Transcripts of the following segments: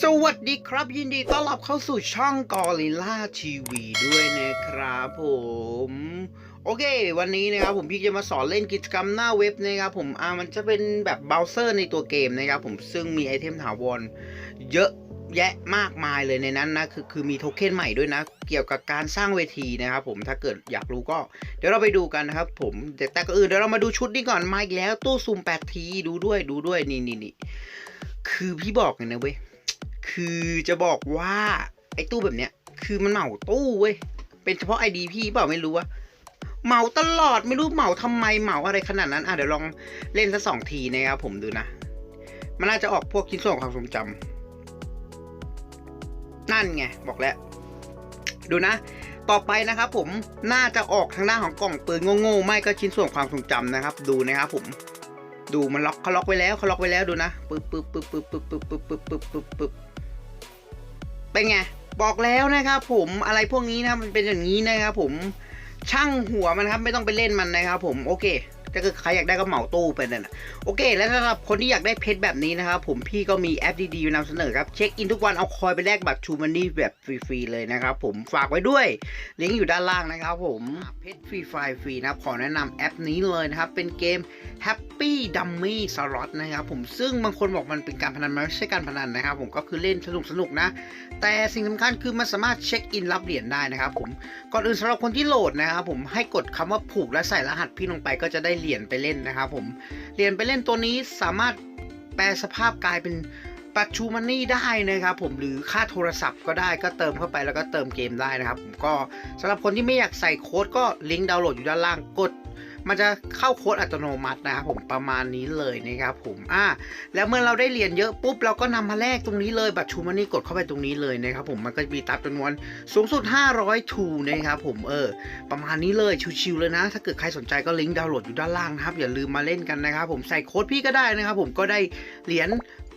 สวัสดีครับ ยินดีต้อนรับเข้าสู่ช่องกอริล่าทีวีด้วยนะครับผมโอเค วันนี้นะครับผมพี่จะมาสอนเล่นกิจกรรมหน้าเว็บนะครับผมอ่ามันจะเป็นแบบเบราว์เซอร์ในตัวเกมนะครับผมซึ่งมีไอเทมถาวรเยอะแยะมากมายเลยในนั้นนะคือคือมีโทเค็นใหม่ด้วยนะ เกี่ยวกับการสร้างเวทีนะครับผมถ้าเกิดอยากรู้ก็ เดี๋ยวเราไปดูกันนะครับผมแต่แต่ก็อื่นเดี๋ยวเรามาดูชุดนี้ก่อนมาอีกแล้วตู้ซุ่ม8ทีดูด้วยดูด้วยนี่นี่นี่คือพี่บอกเลยนะเว้ย คือจะบอกว่าไอ้ตู้แบบเนี้ย คือมันเหมาตู้เว้ย เป็นเฉพาะไอดีพี่เปล่าไม่รู้ว่าเหมาตลอดไม่รู้เหมาทำไมเหมาอะไรขนาดนั้นอะเดี๋ยวลองเล่นสักสองทีนะครับผมดูนะ มันน่าจะออกพวกชิ้นส่วนของความทรงจำนั่นไงบอกแล้ว ดูนะ ต่อไปนะครับผมน่าจะออกทางด้านของกล่องปืนโง่ๆไม่ก็ชิ้นส่วนความทรงจำนะครับ ดูนะครับผม ดูมันล็อกเขาล็อกไว้แล้วเขาล็อกไว้แล้วดูนะปึ๊บปึ๊บปึ๊บปึ๊บปึ๊บปึ๊บปึ๊บปึ๊บปึ๊บปึ๊บปึ๊บ เป็นไง บอกแล้วนะครับผมอะไรพวกนี้นะมันเป็นอย่างนี้นะครับผมช่างหัวมันครับไม่ต้องไปเล่นมันนะครับผมโอเค ถ้าเกิดใครอยากได้ก็เหมาตู้ไปนั่นนะโอเค แล้วสำหรับคนที่อยากได้เพชรแบบนี้นะครับผมพี่ก็มีแอปดีๆนำเสนอครับ เช็คอินทุกวันเอาคอยไปแลกบัตรชูมันนี่แบบฟรีๆเลยนะครับผมฝากไว้ด้วยลิงก์อยู่ด้านล่างนะครับผมเพชรฟรีไฟฟรีนะขอแนะนำแอปนี้เลยนะครับ เป็นเกม Happy Dummy Slot นะครับผมซึ่งบางคนบอกมันเป็นการพนันมันไม่ใช่การพนันนะครับ ผมก็คือเล่นสนุกสนุกนะ แต่สิ่งสำคัญคือมันสามารถเช็คอินรับเหรียญได้นะครับผมก่อนอื่นสำหรับคนที่โหลดนะครับผมให้กดคำว่าผูกและใส่รหัสพี่ลงไปก็จะได้เหรียญไปเล่นนะครับผม เหรียญไปเล่นตัวนี้สามารถแปลสภาพกลายเป็นปัจจุบันนี่ได้นะครับผมหรือค่าโทรศัพท์ก็ได้ก็เติมเข้าไปแล้วก็เติมเกมได้นะครับผมก็สำหรับคนที่ไม่อยากใส่โค้ดก็ลิงก์ดาวน์โหลดอยู่ด้านล่างกด มันจะเข้าโค้ดอัตโนมัตินะครับผมประมาณนี้เลยนะครับผมอ่าแล้วเมื่อเราได้เหรียญเยอะปุ๊บเราก็นำมาแลกตรงนี้เลยบัตรชูมันนี่กดเข้าไปตรงนี้เลยนะครับผมมันก็จะมีตับจำนวนสูงสุด 500ทูนะครับผมเออประมาณนี้เลยชิวๆเลยนะ ถ้าเกิดใครสนใจก็ลิงก์ดาวน์โหลดอยู่ด้านล่างนะครับอย่าลืมมาเล่นกันนะครับผมใส่โค้ดพี่ก็ได้นะครับผมก็ได้เหรียญ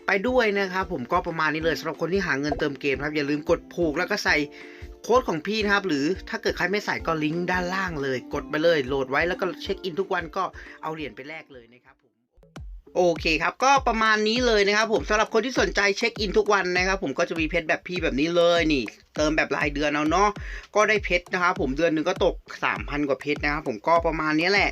ไปด้วยนะครับผมก็ประมาณนี้เลยสำหรับคนที่หาเงินเติมเกมครับอย่าลืมกดผูกแล้วก็ใส่ โค้ดของพี่นะครับ หรือถ้าเกิดใครไม่ใส่ก็ลิงก์ด้านล่างเลย กดไปเลย โหลดไว้แล้วก็เช็คอินทุกวันก็เอาเหรียญไปแลกเลยนะครับ โอเคครับ ก็ประมาณนี้เลยนะครับผมสำหรับคนที่สนใจเช็คอินทุกวันนะครับ ผมก็จะมีเพชรแบบพี่แบบนี้เลยนี่ เติมแบบรายเดือนเอาเนาะก็ได้เพชรนะครับผมเดือนหนึ่งก็ตก 3,000 กว่าเพชรนะครับผมก็ประมาณนี้แหละ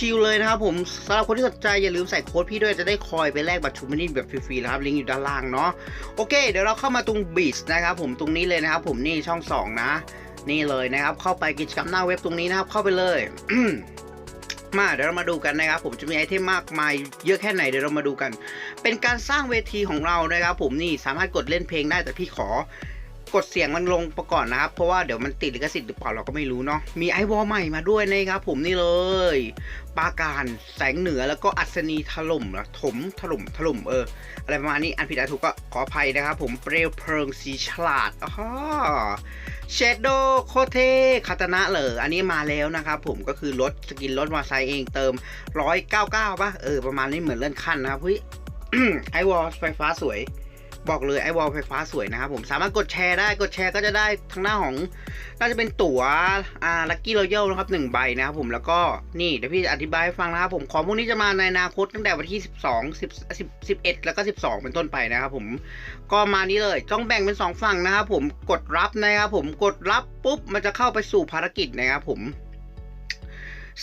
ชิวๆเลยนะครับผมสำหรับคนที่สนใจอย่าลืมใส่โค้ดพี่ด้วยจะได้คอยไปแลกบัตรชูมินิแบบฟรีๆนะครับลิงก์อยู่ด้านล่างเนาะโอเค เดี๋ยวเราเข้ามาตรงบีชนะครับผมตรงนี้เลยนะครับผมนี่ช่อง 2 นะ นี่เลยนะครับเข้าไปกิจกรรมหน้าเว็บตรงนี้นะครับเข้าไปเลย มาเดี๋ยวเรามาดูกันนะครับผมจะมีไอเทมมากมายเยอะแค่ไหนเดี๋ยวเรามาดูกัน เป็นการสร้างเวทีของเรานะครับผมนี่สามารถกดเล่นเพลงได้แต่พี่ขอกดเสียงมันลงประก่อนนะครับ เพราะว่าเดี๋ยวมันติดลิขสิทธิ์หรือเปล่าเราก็ไม่รู้เนาะมีไอวอลใหม่มาด้วยนะครับผมนี่เลย ปาการแสงเหนือแล้วก็อัศนีถล่มเหรอถมถล่มถล่มเอออะไรประมาณนี้อันผิดอันถูกก็ขออภัยนะครับผมเปลวเพลิงสีฉลาดอ๋อ เชดโดโคเทคาตนะเหรออันนี้มาแล้วนะครับผมก็คือรถสกินรถมอร์ไซค์เองเติม 199ป่ะเออประมาณนี้เหมือนเลื่อนขั้นนะครับเฮ้ยไอวอลไฟฟ้าสวย บอกเลยไอวอลไฟฟ้าสวยนะครับผมสามารถกดแชร์ได้กดแชร์ก็จะได้ทางหน้าของน่าจะเป็นตั๋วอ่าลัคกี้รอยัลนะครับหนึ่งใบนะครับผมแล้วก็นี่เดี๋ยวพี่จะอธิบายให้ฟังนะครับผมของพวกนี้จะมาในอนาคตตั้งแต่วันที่ 12 10 10 11 แล้วก็ 12 เป็นต้นไปนะครับผมก็มานี้เลยต้องแบ่งเป็น 2 ฝั่งนะครับผมกดรับนะครับผมกดรับปุ๊บมันจะเข้าไปสู่ภารกิจนะครับผม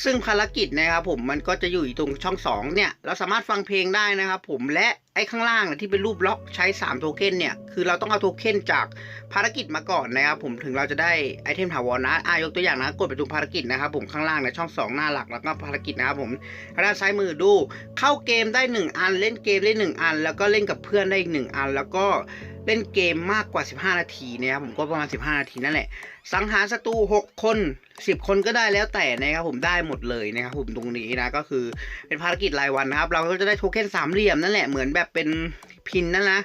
ซึ่งภารกิจนะครับผมมันก็จะอยู่ตรงช่อง 2 เนี่ย เราสามารถฟังเพลงได้นะครับผมและไอ้ข้างล่างเนี่ยที่เป็นรูปล็อกใช้ 3 โทเค็นเนี่ย คือเราต้องเอาโทเค็นจากภารกิจมาก่อนนะครับผมถึงเราจะได้ไอเทมถาวรนะอายกตัวอย่างนะกดไปตรงภารกิจนะครับผมข้างล่างในช่อง 2 หน้าหลักแล้วก็ภารกิจนะครับผมด้านซ้ายมือดู เข้าเกมได้ 1 อันเล่นเกมได้ 1 อัน แล้วก็เล่นกับเพื่อนได้อีก 1 อัน แล้วก็เล่นเกมมากกว่า 15 นาทีนะครับผมก็ประมาณ 15 นาทีนั่นแหละ สังหารศัตรู6คน 10คนก็ได้แล้วแต่นะครับผมได้หมดเลยนะครับผมตรงนี้นะก็คือเป็นภารกิจรายวันนะครับ เราก็จะได้โทเค็นสามเหลี่ยมนั่นแหละเหมือนแบบเป็นพินนั่นนะ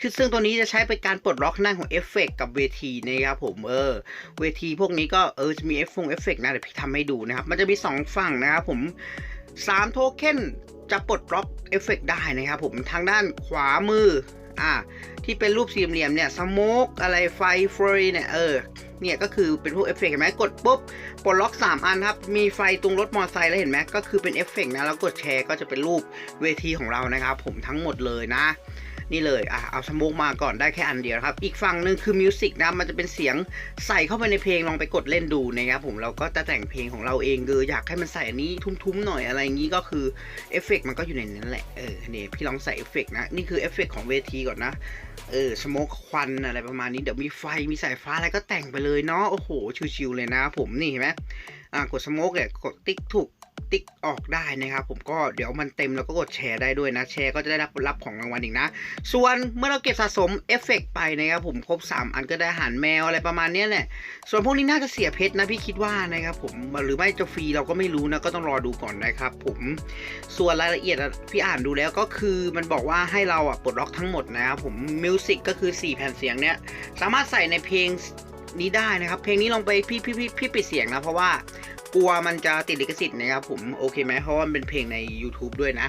คือซึ่งตัวนี้จะใช้เป็นการปลดล็อกหน้าของเอฟเฟกกับเวทีนะครับผมเออเวทีพวกนี้ก็เออจะมีเอฟฟงเอฟเฟกนะเดี๋ยวพี่ทำให้ดูนะครับ มันจะมี 2 ฝั่งนะครับผม3โทเค็นจะปลดล็อกเอฟเฟกได้นะครับผมทางด้านขวามือ อ่าที่เป็นรูปสี่เหลี่ยมเนี่ยสโมกอะไรไฟฟรีเนี่ยเออเนี่ยก็คือเป็นพวกเอฟเฟกต์เห็นไหมกดปุ๊บปลดล็อก 3 อันครับ มีไฟตรงรถมอเตอร์ไซค์แล้วเห็นไหมก็คือเป็นเอฟเฟกต์นะแล้วกดแชร์ก็จะเป็นรูปเวทีของเรานะครับ ผมทั้งหมดเลยนะ นี่เลยอะเอาสโมกมาก่อนได้แค่อันเดียวครับ อีกฝั่งหนึ่งคือมิวสิกนะมันจะเป็นเสียงใส่เข้าไปในเพลงลองไปกดเล่นดูนะครับผมเราก็จะแต่งเพลงของเราเองเอออยากให้มันใส่อันนี้ทุ้มๆหน่อยอะไรอย่างนี้ก็คือเอฟเฟกต์มันก็อยู่ในนั้นแหละเออเนี่ยพี่ลองใส่เอฟเฟกต์นะนี่คือเอฟเฟกต์ของเวทีก่อนนะเออสโมกควันอะไรประมาณนี้เดี๋ยวมีไฟมีสายฟ้าอะไรก็แต่งไปเลยเนาะโอ้โหชิวๆเลยนะผมนี่เห็นไหมอ่ากดสโมกเนี่ยกดติ๊กถูก ติ๊กออกได้นะครับ ผมก็เดี๋ยวมันเต็มแล้วก็กดแชร์ได้ด้วยนะ แชร์ก็จะได้รับรับของรางวัลอีกนะ ส่วนเมื่อเราเก็บสะสมเอฟเฟกต์ไปนะครับผมครบ 3 อันก็ได้อาหารแมวอะไรประมาณนี้แหละส่วนพวกนี้น่าจะเสียเพชรนะพี่คิดว่านะครับผมหรือไม่จะฟรีเราก็ไม่รู้นะก็ต้องรอดูก่อนนะครับผมส่วนรายละเอียดพี่อ่านดูแล้วก็คือมันบอกว่าให้เราอะปลดล็อกทั้งหมดนะครับผมมิวสิกก็คือ 4 แผ่นเสียงเนี้ยสามารถใส่ในเพลงนี้ได้นะครับ เพลงนี้ลองไปพี่พี่พี่พี่ปิดเสียงนะเพราะว่า กลัวมันจะติดลิขสิทธิ์นะครับผมโอเคไหมเพราะว่ามันเป็นเพลงใน YouTube ด้วยนะ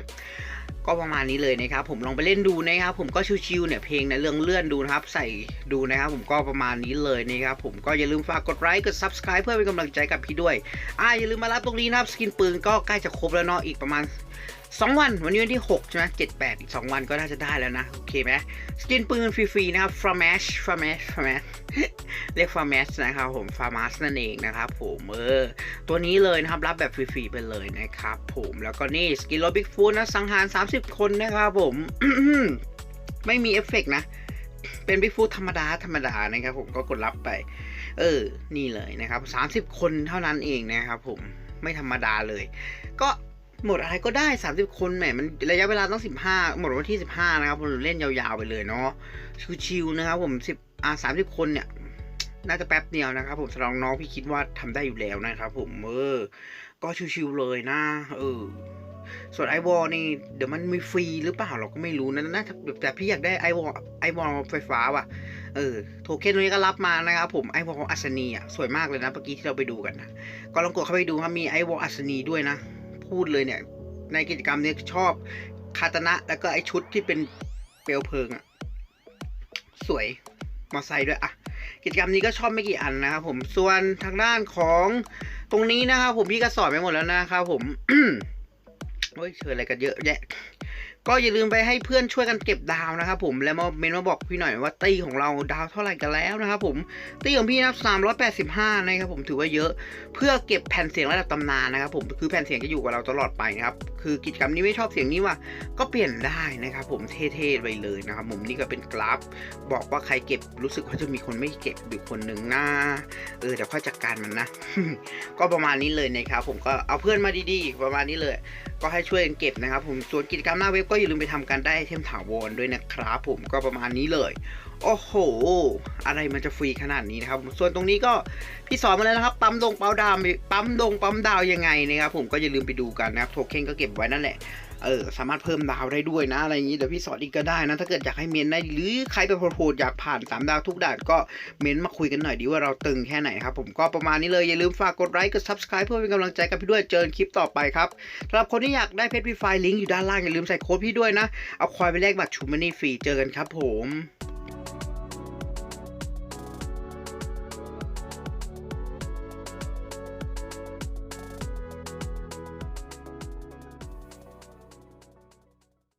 ก็ประมาณนี้เลยนะครับผมลองไปเล่นดูนะครับผมก็ชิวๆเนี่ยเพลงในเรื่องเลื่อนดูนะครับ ใส่ดูนะครับผมก็ประมาณนี้เลยนะครับผมก็อย่าลืมฝากกดไลค์กด Subscribe เพื่อเป็นกำลังใจกับพี่ด้วยอ่าอย่าลืมมารับตรงนี้นะครับสกินปืนก็ใกล้จะครบแล้วเนาะอีกประมาณ 2วันวันนี้วันที่ 6 ใช่ไหมเจ็ดแปดอีก2วันก็น่าจะได้แล้วนะ โอเคไหมสกินปืนฟรีๆนะครับ f a r m a s h f a r m a s h f a r m a s h เรียก f a r m a s h นะครับผม f a r m a s h นั่นเองนะครับผมเออตัวนี้เลยนะครับ รับแบบฟรีๆไปเลยนะครับผมแล้วก็นี่สกินโรบิกฟูนะ สังหาร 30 คนนะครับผม ไม่มีเอฟเฟกต์นะเป็นบิ๊กฟูดธรรมดา ธรรมดานะครับผมก็กดรับไป เออ นี่เลยนะครับ 30 คนเท่านั้นเองนะครับผมไม่ธรรมดาเลย ก็ หมดอะไรก็ได้ 30 คนแหมมันระยะเวลาต้อง 15 หมดวันที่ 15 นะครับผมเล่นยาวๆไปเลยเนาะชิวๆนะครับผม10อ่า30 คนเนี่ย น่าจะแป๊บเดียวนะครับ ผมสำหรับน้องพี่คิดว่าทำได้อยู่แล้วนะครับผมเออก็ชิวๆเลยนะเออส่วนไอวอลนี่เดี๋ยวมันมีฟรีหรือเปล่าเราก็ไม่รู้นะน่าจะแต่พี่อยากได้ไอวอลไอวอลไฟฟ้าว่ะเออโทเค็นตัวนี้ก็รับมานะครับผมไอวอลอัศนีอะสวยมากเลยนะเมื่อกี้ที่เราไปดูกันนะก็ลองกดเข้าไปดูครับมีไอวอลอัศนีด้วยนะ พูดเลยเนี่ย ในกิจกรรมนี้ชอบคาตนะแล้วก็ไอชุดที่เป็นเปลวเพลิงอะสวยมอไซค์ด้วยอะกิจกรรมนี้ก็ชอบไม่กี่อันนะครับผมส่วนทางด้านของตรงนี้นะครับผมพี่ก็สอนไปหมดแล้วนะครับผมโอ้ยเชิญอะไรกันเยอะแยะ ก็อย่าลืมไปให้เพื่อนช่วยกันเก็บดาวนะครับผมแล้วมาเมนมาบอกพี่หน่อยว่าตีของเราดาวเท่าไหร่กันแล้วนะครับผมตีของพี่นะครับ385นะครับผมถือว่าเยอะ เพื่อเก็บแผ่นเสียงระดับตำนานนะครับผมคือแผ่นเสียงจะอยู่กับเราตลอดไปนะครับคือกิจกรรมนี้ไม่ชอบเสียงนี้ว่ะก็เปลี่ยนได้นะครับผมเท่ๆไปเลยนะครับผมนี่ก็เป็นกราฟ บอกว่าใครเก็บรู้สึกว่าจะมีคนไม่เก็บอยู่คนหนึ่งนะเออเดี๋ยวค่อยจัดการมันนะ ก็ประมาณนี้เลยนะครับผมก็เอาเพื่อนมาดีๆ ประมาณนี้เลย ก็ให้ช่วยกันเก็บนะครับผมส่วนกิจกรรมหน้าเว็บก็อย่าลืมไปทำกันได้เทมถาวรด้วยนะครับผมก็ประมาณนี้เลย โอ้โห อะไรมันจะฟรีขนาดนี้นะครับ ส่วนตรงนี้ก็พี่สอนมาแล้วนะครับ ปั๊มดงปั๊มดาวปั๊มดงปั๊มดาวยังไงนะครับผมก็อย่าลืมไปดูกันนะครับ โทเค็นก็เก็บไว้นั่นแหละ เออ สามารถเพิ่มดาวได้ด้วยนะ อะไรอย่างนี้ เดี๋ยวพี่สอนอีกก็ได้นะ ถ้าเกิดอยากให้เมนได้ หรือใครเป็นโพดอยากผ่านสามดาวทุกด่านก็เมนมาคุยกันหน่อยดีว่าเราตึงแค่ไหนครับ ผมก็ประมาณนี้เลย อย่าลืมฝากกดไลค์ กด subscribe เพื่อเป็นกำลังใจกับพี่ด้วย เจอคลิปต่อไปครับสำหรับคนที่อยากได้เพชรพีไฟลิงก์อยู่ด้านล่างอย่าลืมใส่โค้ดพี่ด้วยนะ เอาควายไปแลกบัตรชูมันนี่ฟรี เจอกันครับ ผม